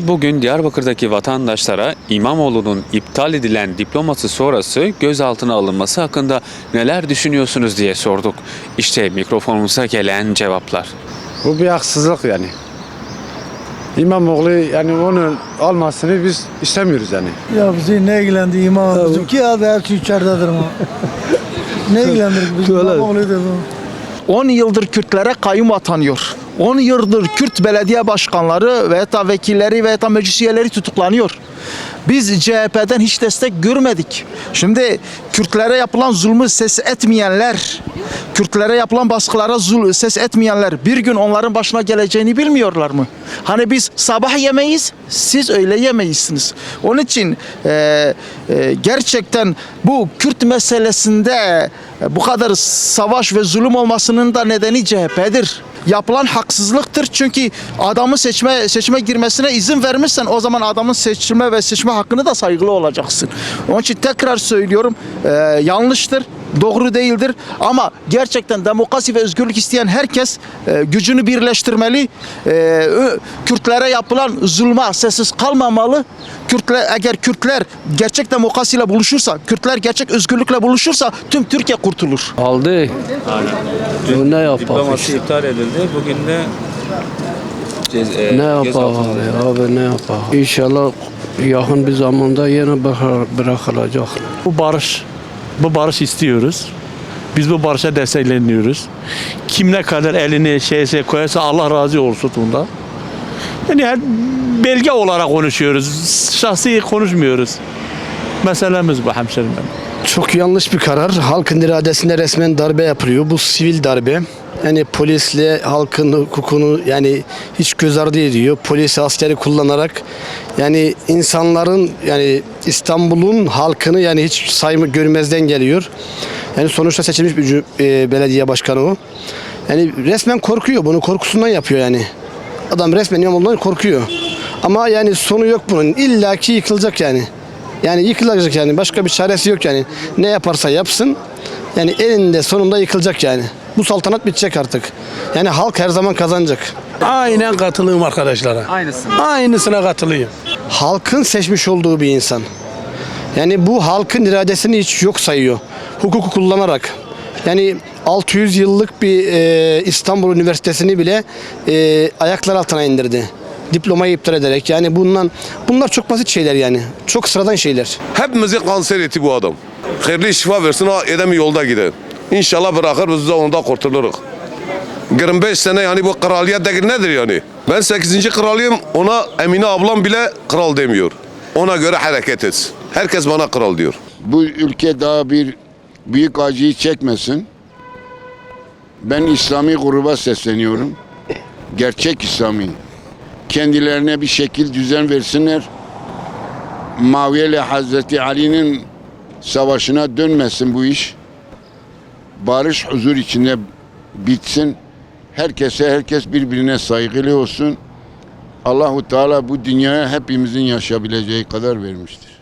Bugün Diyarbakır'daki vatandaşlara İmamoğlu'nun iptal edilen diploması sonrası gözaltına alınması hakkında neler düşünüyorsunuz diye sorduk. İşte mikrofonumuza gelen cevaplar. Bu bir haksızlık yani. İmamoğlu yani onu almasını biz istemiyoruz yani. Ya bizi ne ilgilendi imam? Bizimki abi hepsi içeridedir ama. ne ilgilendirir bizi İmamoğlu'dur bu. 10 yıldır Kürtlere kayyum atanıyor. 10 yıldır Kürt belediye başkanları ve da vekilleri ve da meclis üyeleri tutuklanıyor. Biz CHP'den hiç destek görmedik. Şimdi Kürtlere yapılan zulmü ses etmeyenler, Kürtlere yapılan baskılara zul ses etmeyenler bir gün onların başına geleceğini bilmiyorlar mı? Hani biz sabah yemeyiz, siz öyle yemeyizsiniz. Onun için e, e, gerçekten bu Kürt meselesinde bu kadar savaş ve zulüm olmasının da nedeni CHP'dir. Yapılan haksızlıktır çünkü adamın seçme seçime girmesine izin vermişsen o zaman adamın seçilme ve seçme hakkını da saygılı olacaksın. Onun için tekrar söylüyorum e, yanlıştır doğru değildir ama gerçekten demokrasi ve özgürlük isteyen herkes e, gücünü birleştirmeli. E, Kürtlere yapılan zulma sessiz kalmamalı. Kürtler eğer Kürtler gerçek demokrasiyle buluşursa, Kürtler gerçek özgürlükle buluşursa tüm Türkiye kurtulur. Aldı. Bu ne yapar Diploması işte? iptal edildi. Bugün de cez- e, Ne alındı. abi, abi ne yapar? İnşallah yakın bir zamanda yine bırak- bırakılacak. Bu barış, bu barış istiyoruz. Biz bu barışa destekleniyoruz. Kim ne kadar elini şeyse koyarsa Allah razı olsun bundan. Yani her belge olarak konuşuyoruz. Şahsi konuşmuyoruz. Meselemiz bu hemşerim. Çok yanlış bir karar. Halkın iradesine resmen darbe yapılıyor. Bu sivil darbe. Yani polisle halkın hukukunu yani hiç göz ardı ediyor. Polisi askeri kullanarak yani insanların yani İstanbul'un halkını yani hiç sayma görmezden geliyor. Yani sonuçta seçilmiş bir e, belediye başkanı o. Yani resmen korkuyor. Bunu korkusundan yapıyor yani. Adam resmen İmamoğlu'ndan korkuyor. Ama yani sonu yok bunun. İlla ki yıkılacak yani. Yani yıkılacak yani. Başka bir çaresi yok yani. Ne yaparsa yapsın. Yani elinde sonunda yıkılacak yani. Bu saltanat bitecek artık. Yani halk her zaman kazanacak. Aynen katılıyorum arkadaşlara. Aynısı. Aynısına katılıyorum. Halkın seçmiş olduğu bir insan. Yani bu halkın iradesini hiç yok sayıyor. Hukuku kullanarak. Yani 600 yıllık bir e, İstanbul Üniversitesi'ni bile e, ayaklar altına indirdi. Diplomayı iptal ederek. Yani bundan bunlar çok basit şeyler yani. Çok sıradan şeyler. Hepimizi kanser etti bu adam. Hayırlı şifa versin ha edemi yolda gider. İnşallah bırakır biz de onda kurtuluruz. 25 sene yani bu kraliyet değil nedir yani? Ben 8. kralıyım ona Emine ablam bile kral demiyor. Ona göre hareket etsin. Herkes bana kral diyor. bu ülke daha bir büyük acıyı çekmesin. Ben İslami gruba sesleniyorum. Gerçek İslami. Kendilerine bir şekil düzen versinler. Muaviye ile Hazreti Ali'nin savaşına dönmesin bu iş. Barış huzur içinde bitsin. Herkese herkes birbirine saygılı olsun. Allahu Teala bu dünyaya hepimizin yaşayabileceği kadar vermiştir.